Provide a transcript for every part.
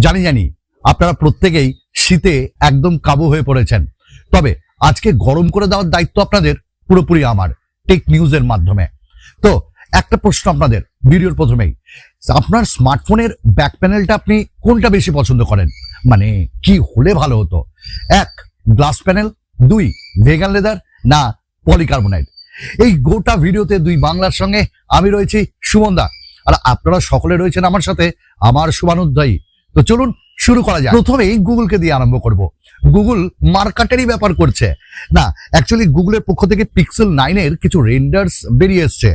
জানি জানি, আপনারা প্রত্যেকেই শীতে একদম কাবু হয়ে পড়েছেন। তবে আজকে গরম করে দেওয়ার দায়িত্ব আপনাদের পুরোপুরি আমার, টেক নিউজের মাধ্যমে। তো, একটা প্রশ্ন আপনাদের, ভিডিওর প্রথমেই। আপনার স্মার্টফোনের ব্যাক প্যানেলটা আপনি কোনটা বেশি পছন্দ করেন? মানে কি হলে ভালো হতো? এক, গ্লাস প্যানেল। দুই, ভেগান লেদার। না, পলিকার্বনাইট। এই গোটা ভিডিওতে দুই বাংলার সঙ্গে আমি রয়েছি সুমনদা। আর আপনারা সকলে রয়েছেন আমার সাথে, আমার শুভানুধ্যায়ী তো চলুন শুরু করা যায় প্রথমেই গুগলকে দিয়ে আরম্ভ করব। গুগল মার্কাটেরই ব্যাপার করছে। না অ্যাকচুয়ালি গুগলের পক্ষ থেকে পিক্সেল নাইনের কিছু রেন্ডার্স বেরিয়ে এসছে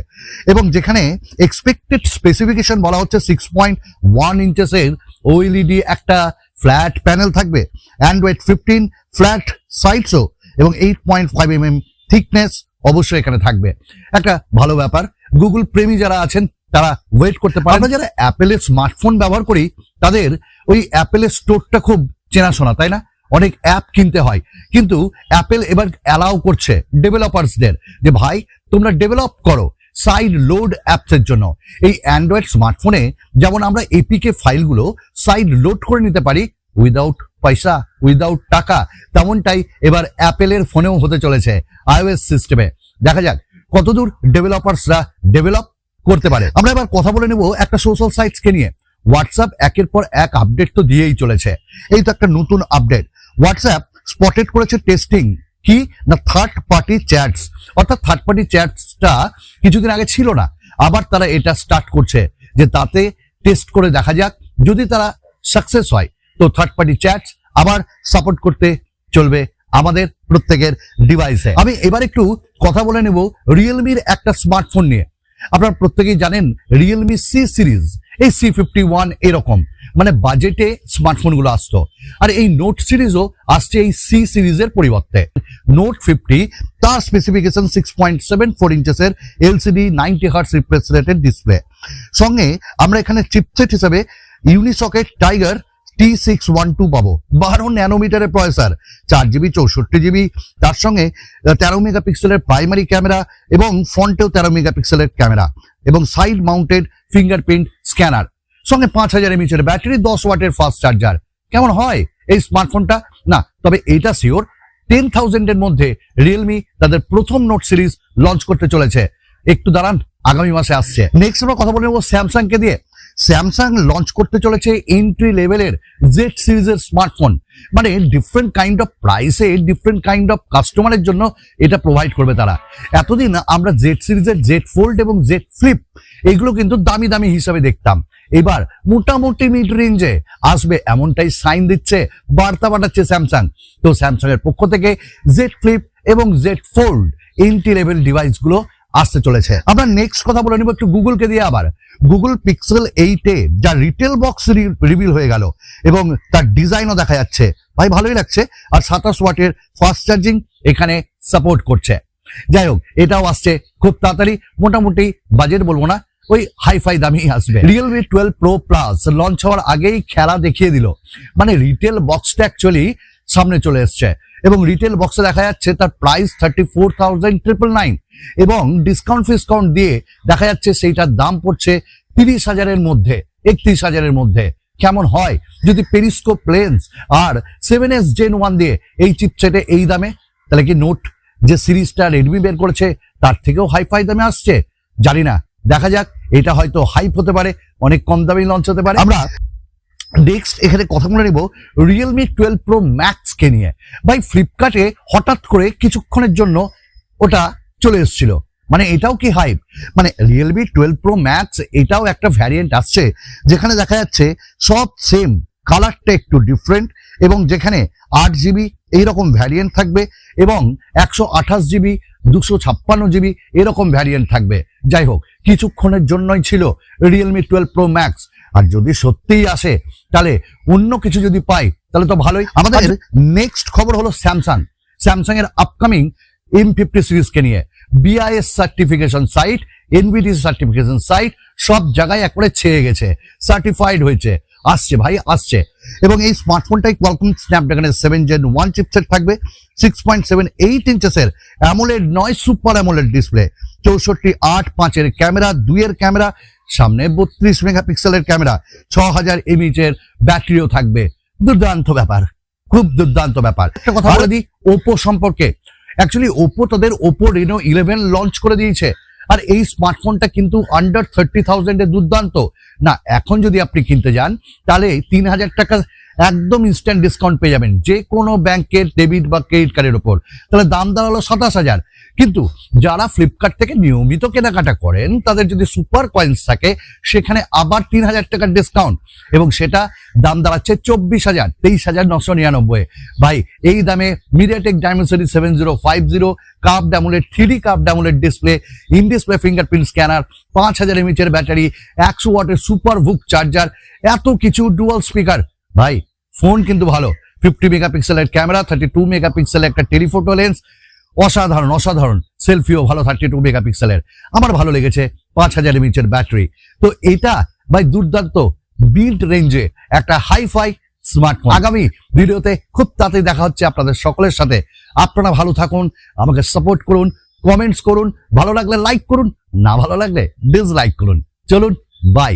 এবং যেখানে এক্সপেক্টেড স্পেসিফিকেশন বলা হচ্ছে সিক্স পয়েন্ট ওয়ান ইঞ্চেসের ওএলইডি একটা ফ্ল্যাট প্যানেল থাকবে অ্যান্ড্রয়েড ফিফটিন ফ্ল্যাট সাইডসও এবং eight point five M M thickness অবশ্যই এখানে থাকবে। একটা ভালো ব্যাপার, গুগল প্রেমী যারা আছেন তারা ওয়েট করতে পারে আমরা যারা অ্যাপেলের স্মার্টফোন ব্যবহার করি, তাদের ওই অ্যাপেলের স্টোরটা খুব চেনাশোনা, তাই না? অনেক অ্যাপ কিনতে হয়। কিন্তু অ্যাপেল এবার অ্যালাউ করছে ডেভেলপার্সদের যে, ভাই, তোমরা ডেভেলপ করো সাইড লোড অ্যাপসের জন্য। এই অ্যান্ড্রয়েড স্মার্টফোনে যেমন আমরা এপিকে ফাইলগুলো সাইড লোড করে নিতে পারি উইদাউট পয়সা উইদাউট টাকা, তেমনটাই এবার অ্যাপেলের ফোনেও হতে চলেছে আইওএস সিস্টেমে দেখা যাক কতদূর ডেভেলপার্সরা ডেভেলপ করতে পারে। আমরা এবার কথা বলে নেব একটা সোশ্যাল সাইটসকে নিয়ে। হোয়াটসঅ্যাপ একের পর এক আপডেট তো দিয়েই চলেছে। এই তো একটা নতুন আপডেট হোয়াটসঅ্যাপ স্পটেড করেছে টেস্টিং কি? না থার্ড পার্টি চ্যাটস অর্থাৎ থার্ড পার্টি চ্যাটসটা কিছুদিন আগে ছিল না। আবার তারা এটা স্টার্ট করছে যে তাতে টেস্ট করে দেখা যাক যদি তারা সাকসেস হয়। তো থার্ড পার্টি চ্যাটস আবার সাপোর্ট করতে চলবে আমাদের প্রত্যেকের ডিভাইসে আমি এবার একটু কথা বলে নেব রিয়েলমির একটা স্মার্টফোন নিয়ে। আপনারা প্রত্যেকেই জানেন রিয়েলমি সি সিরিজ এই সি ফিফটি ওয়ান এরকম। মানে বাজেটে স্মার্টফোনগুলো আসতো। আর এই নোট সিরিজও আসছে এই সি সিরিজের পরিবর্তে। নোট ফিফটি তার specification six point seven four ইঞ্চেসের LCD ninety hertz refresh rated display সঙ্গে আমরা এখানে চিপসেট হিসেবে Unisoc Tiger T six one two পাবো। বারো ন্যানোমিটারের প্রসেসর চার জিবি চৌষট্টি জিবি তার সঙ্গে তেরো মেগাপিক্সেলের প্রাইমারি ক্যামেরা এবং ফ্রন্টেও তেরো মেগাপিক্সেলের ক্যামেরা এবং সাইড মাউন্টেড ফিঙ্গারপ্রিন্ট স্ক্যানার সঙ্গে পাঁচ হাজার এমএচের ব্যাটারি দশ ওয়াটের ফাস্ট চার্জার কেমন হয় এই স্মার্টফোনটা না, তবে এটা শিওর টেন থাউজেন্ডের মধ্যে রিয়েলমি তাদের প্রথম নোট সিরিজ লঞ্চ করতে চলেছে। একটু দাঁড়ান, আগামী মাসে আসছে। নেক্সট আমরা কথা বলে নেব স্যামসাং কে দিয়ে। স্যামসাং লঞ্চ করতে চলেছে এন্ট্রি লেভেলের জেড সিরিজের স্মার্টফোন মানে ডিফারেন্ট কাইন্ড অফ প্রাইসে ডিফারেন্ট কাইন্ড অফ কাস্টমারের জন্য এটা প্রোভাইড করবে তারা। এতদিন আমরা জেড সিরিজের জেড ফোল্ড এবং জেড ফ্লিপ এগুলো কিন্তু দামি দামি হিসাবে দেখতাম। এবার মোটামুটি মিড রেঞ্জে আসবে, এমনটাই সাইন দিচ্ছে, বার্তা পাঠাচ্ছে স্যামসাং তো স্যামসাং এর পক্ষ থেকে জেড ফ্লিপ এবং জেড ফোল্ড এন্ট্রি লেভেল ডিভাইসগুলো আসতে চলেছে। আমরা নেক্সট কথা বলে নিব, একটু গুগলকে দিয়ে আবার। গুগল পিক্সেল এইটে যা রিটেল বক্স রিভিল হয়ে গেল এবং তার ডিজাইনও দেখা যাচ্ছে। ভাই, ভালোই লাগছে। আর সাতাশ ওয়াটের ফাস্ট চার্জিং এখানে সাপোর্ট করছে। যাই হোক, এটাও আসছে খুব তাড়াতাড়ি। মোটামুটি বাজেট বলব না, ওই হাইফাই দামই আসবে। Realme twelve pro plus launch হওয়ার আগেই খেলা দেখিয়ে দিল। মানে রিটেল বক্সটা অ্যাকচুয়ালি সামনে চলে এসছে। এবং রিটেল বক্সে দেখা যাচ্ছে তার price thirty four thousand triple nine এবং ডিসকাউন্ট ফিসকাউন্ট দিয়ে দেখা যাচ্ছে সেইটার দাম পড়ছে তিরিশ হাজারের মধ্যে, একত্রিশ হাজারের মধ্যে। কেমন হয়? যদি পেরিস্কোপ লেন্স আর সেভেন এস জেন ওয়ান দিয়ে এই চিপসেটে এই দামে, তাহলে কি নোট যে সিরিজটা রেডমি বের করেছে, তার থেকেও হাই ফাই দামে আসছে? জানি না। দেখা যাক, এটা হয়তো হাইপ হতে পারে, অনেক কম দামে লঞ্চ হতে পারে। আমরা নেক্সট এখানে কথা বলে নেব রিয়েলমি টুয়েলভ প্রো ম্যাক্স কে নিয়ে। ভাই ফ্লিপকার্টে হঠাৎ করে কিছুক্ষণের জন্য ওটা চলে এসেছিল। মানে এটাও কি হাইপ মানে রিয়েলমি টুয়েলভ প্রো ম্যাক্স এটাও একটা ভ্যারিয়েন্ট আসছে, যেখানে দেখা যাচ্ছে সব সেম কালারটা একটু ডিফারেন্ট এবং যেখানে আট জিবি এইরকম ভ্যারিয়েন্ট থাকবে এবং একশো আঠাশ জিবি দুশো ছাপ্পান্ন জিবি এরকম ভ্যারিয়েন্ট থাকবে। যাই হোক কিছুক্ষণের জন্যই ছিল রিয়েলমি টুয়েলভ প্রো ম্যাক্স আর যদি সত্যিই আসে তাহলে অন্য কিছু যদি পাই তাহলে তো ভালোই। আমাদের নেক্সট খবর হলো স্যামসাং স্যামসাং এর আপকামিং এম ফিফটি সিরিজকে নিয়ে। BIS certification site NBDC certification site সব জায়গায় একবারে ছেয়ে গেছে সার্টিফাইড হয়েছে। আসছে ভাই আসছে। এবং এই স্মার্টফোনটাই কোয়ালকম স্ন্যাপড্রাগনের সেভেন জেন ওয়ান চিপসেট থাকবে সিক্স পয়েন্ট সেভেন এইট ইঞ্চেসের অ্যামোলেড নয় সুপার অ্যামোলেড ডিসপ্লে চৌষট্টি আট পাঁচের ক্যামেরা দুইয়ের ক্যামেরা সামনে বত্রিশ মেগাপিক্সেলের ক্যামেরা ছ হাজার এমএইচ এর ব্যাটারিও থাকবে। দুর্দান্ত ব্যাপার খুব দুর্দান্ত ব্যাপার। একটা কথা বলে দিই। ওপো সম্পর্কে অ্যাকচুয়ালি ওপো তাদের ওপো রেনো ইলেভেন লঞ্চ করে দিয়েছে। আর এই স্মার্টফোনটা কিন্তু আন্ডার থার্টি থাউজেন্ডের দুর্দান্ত। না এখন যদি আপনি কিনতে যান তাহলে তিন হাজার টাকা একদম ইনস্ট্যান্ট ডিসকাউন্ট পেয়ে যাবেন যে কোনো ব্যাংকের ডেবিট বা ক্রেডিট কার্ডের ওপর। তাহলে দাম দাঁড়াল সাতাশ হাজার। কিন্তু যারা ফ্লিপকার্ট থেকে নিয়মিত কেনাকাটা করেন, তাদের যদি সুপার কয়েন্স থাকে, সেখানে আবার তিন হাজার টাকার ডিসকাউন্ট এবং সেটা দাম দাঁড়াচ্ছে চব্বিশ হাজার, তেইশ হাজার নশো নিরানব্বই। ভাই, এই দামে MediaTek Dimensity seven zero five zero cup ড্যামুলেট থ্রি কাপ ড্যামুলেট display in display fingerprint scanner পাঁচ হাজার এমএচের ব্যাটারি একশো ওয়াটের সুপার বুক চার্জার এত কিছু ডুয়াল স্পিকার ভাই ফোন কিন্তু ভালো। ফিফটি মেগাপিক্সেলের ক্যামেরা থার্টি টু মেগাপিক্সেলের একটা টেলিফোটো লেন্স অসাধারণ অসাধারণ। সেলফিও ভালো থার্টি টু মেগাপিক্সেলের আমার ভালো লেগেছে পাঁচ হাজার এমএচের ব্যাটারি তো এটা, ভাই, দুর্দান্ত বিল্ড রেঞ্জে একটা হাইফাই স্মার্টফোন আগামী ভিডিওতে খুব তাড়াতাড়ি দেখা হচ্ছে আপনাদের সকলের সাথে। আপনারা ভালো থাকুন, আমাকে সাপোর্ট করুন কমেন্টস করুন, ভালো লাগলে লাইক করুন, না ভালো লাগলে ডিসলাইক করুন। চলুন বাই